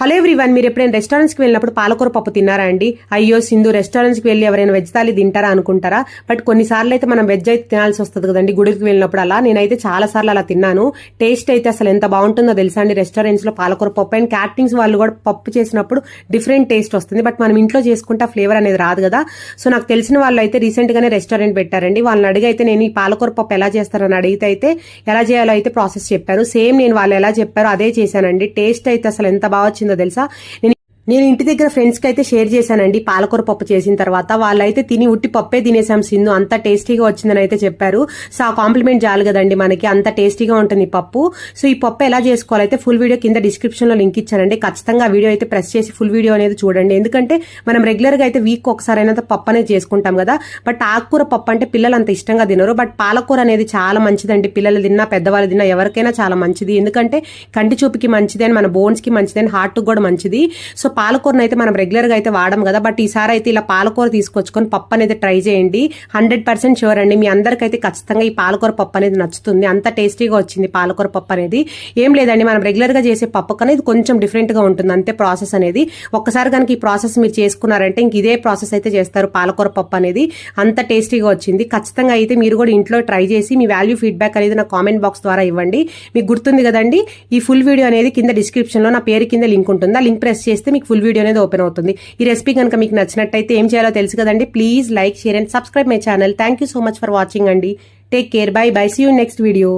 Hello everyone మీరు ఎప్పుడైనా రెస్టారెంట్స్కి వెళ్ళినప్పుడు పాలకూర పప్పు తిన్నారా అండి? అయ్యో సింధు రెస్టారెంట్స్కి వెళ్ళి ఎవరైనా వెజ్ థాలి తింటారా అనుకుంటారా? బట్ కొన్నిసార్లు అయితే మనం వెజ్ అయితే తినాల్సి వస్తుంది కదండి గుడికి వెళ్ళినప్పుడు అలా. నేనైతే చాలా సార్లు అలా తిన్నాను. టేస్ట్ అయితే అసలు ఎంత బాగుంటుందో తెలుసా అండి రెస్టారెంట్స్లో పాలకూర పప్పు. అండ్ క్యాటరింగ్స్ వాళ్ళు కూడా పప్పు చేసినప్పుడు డిఫరెంట్ టేస్ట్ వస్తుంది. బట్ మనం ఇంట్లో చేసుకుంటే ఫ్లేవర్ అనేది రాదు కదా. సో నాకు తెలిసిన వాళ్ళు అయితే రీసెంట్గానే రెస్టారెంట్ పెట్టారండి. వాళ్ళని అడిగి అయితే నేను ఈ పాలకూర పప్పు ఎలా చేస్తారని అడిగితే అయితే ఎలా చేయాలో అయితే ప్రాసెస్ చెప్పారు. సేమ్ నేను వాళ్ళు ఎలా చెప్పారో అదే చేశానండి. టేస్ట్ అయితే అసలు ఎంత బాగా వచ్చిందో తెలుసా? నేను నేను ఇంటి దగ్గర ఫ్రెండ్స్కి అయితే షేర్ చేశానండి. పాలకూర పప్పు చేసిన తర్వాత వాళ్ళైతే తిని ఉట్టి పప్పే తినేసాం సింధు అంత టేస్టీగా వచ్చిందని అయితే చెప్పారు. సో ఆ కాంప్లిమెంట్ చాలు కదండి మనకి. అంత టేస్టీగా ఉంటుంది ఈ పప్పు. సో ఈ పప్పు ఎలా చేసుకోవాలైతే ఫుల్ వీడియో కింద డిస్క్రిప్షన్లో లింక్ ఇచ్చానండి ఖచ్చితంగా వీడియో అయితే ప్రెస్ చేసి ఫుల్ వీడియో అనేది చూడండి. ఎందుకంటే మనం రెగ్యులర్గా అయితే వీక్ ఒకసారి అయినా పప్పు అనేది చేసుకుంటాం కదా. బట్ ఆకుకూర పప్పు అంటే పిల్లలు అంత ఇష్టంగా తినరు. బట్ పాలకూర అనేది చాలా మంచిదండి. పిల్లలు తిన్నా పెద్దవాళ్ళు తిన్నా ఎవరికైనా చాలా మంచిది. ఎందుకంటే కంటి చూపుకి మంచిది అని మన బోన్స్కి మంచిదని మంచిది అని హార్ట్ కూడా మంచిది. సో పాలకూరను అయితే మనం రెగ్యులర్గా అయితే వాడము కదా. బట్ ఈసారి అయితే ఇలా పాలకూర తీసుకొచ్చుకొని పప్పు అనేది ట్రై చేయండి. హండ్రెడ్ పర్సెంట్ షూర్ అండి. మీ అందరికైతే ఖచ్చితంగా ఈ పాలకూర పప్పు అనేది నచ్చుతుంది. అంత టేస్టీగా వచ్చింది పాలకూర పప్పు అనేది. ఏం లేదండి. మనం రెగ్యులర్గా చేసే పప్పు కన్నా ఇది కొంచెం డిఫరెంట్గా ఉంటుంది. అంతే ప్రాసెస్ అనేది. ఒక్కసారి కనుక ఈ ప్రాసెస్ మీరు చేసుకున్నారంటే ఇంక ఇదే ప్రాసెస్ అయితే చేస్తారు పాలకూర పప్పు అనేది. అంత టేస్టీగా వచ్చింది. ఖచ్చితంగా అయితే మీరు కూడా ఇంట్లో ట్రై చేసి మీ వాల్యూ ఫీడ్బ్యాక్ అనేది నా కామెంట్ బాక్స్ ద్వారా ఇవ్వండి. మీకు గుర్తుంది కదండి? ఈ ఫుల్ వీడియో అనేది కింద డిస్క్రిప్షన్లో నా పేరు కింద లింక్ ఉంటుంది? ఆ లింక్ ప్రెస్ చేస్తే మీకు ఫుల్ వీడియో అనేది ఓపెన్ అవుతుంది. ఈ రెసిపీ కనుక మీకు నచ్చినట్టయితే ఏం చేయాలో తెలుసు కదండి? Please like share and subscribe my channel thank you so much for watching అండి. Take care bye bye see you next video